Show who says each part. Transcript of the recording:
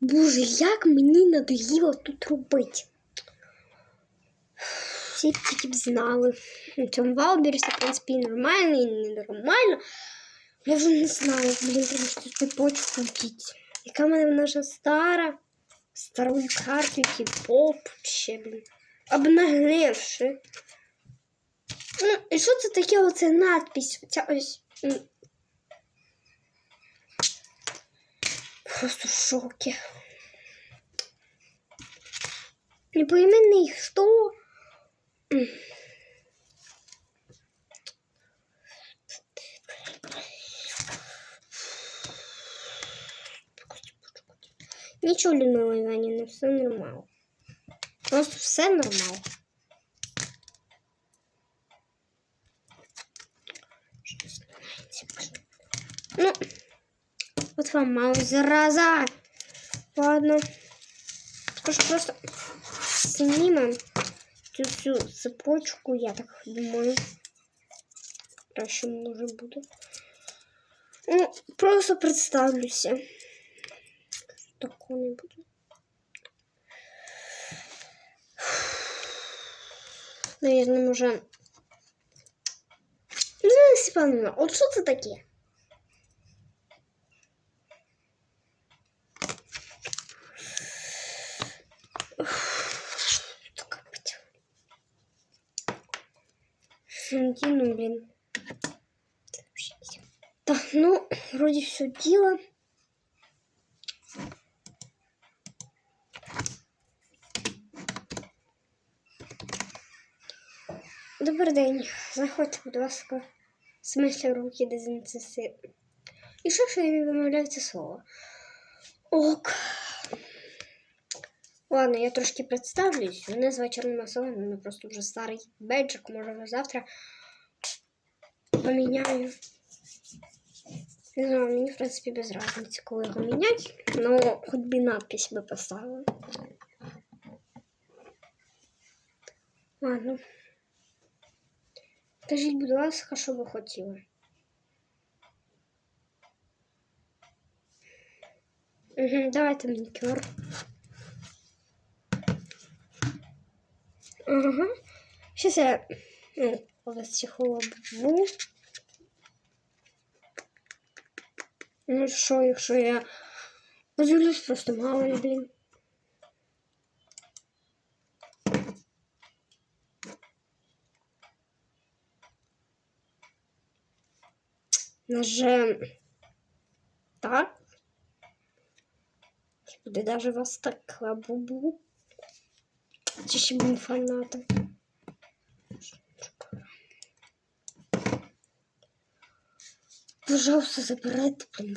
Speaker 1: Боже, як мені надоїло тут робити. Всі тільки б знали. На цьому Валберсі, в принципі, і нормально, і ненормально. Я вже не знаю, блін, треба щось цепочку вдіти. Яка в мене вона стара. Старою картою, поп, ще, блін. Обнаглевши. Ну, і що це таке оце надпись? Оця ось. Просто в шокі. Непоіменний хто? М. Нічого, Людмила Іванівна, все нормально. Просто все нормально. Ну, от вам мало зараза. Ладно. Скажу просто снимем цю всю цепочку, я так думаю. Краще може буде. Ну, просто представлюся. Такого не буде. Наверное, може. Ну, Степановна, от що це таке? Что капать? Сантину, блин. Так, ну, вроде все дело. Добрий день. Заходьте, будь ласка. В смислі руки дезінфіци. І що, що я не вимовляю це слово? Ок. Ладно, я трошки представлюсь. Мене звати Чорна Сова, мене просто вже старий беджик, може завтра поміняю. Не знаю, мені, в принципі, без разниці, коли його міняти. Ну, хоч би надпись би поставили. Ладно. Скажіть, будь ласка, що ви хотіли? Угу, давайте манікюр. Ага. Щас я чехол обву. Ну що, якщо я подивлюсь, просто мало блін. Нажем так. Буде даже вас так лабубу. Чи ще будемо фанатом. Пожалуйста, забирайте, блин,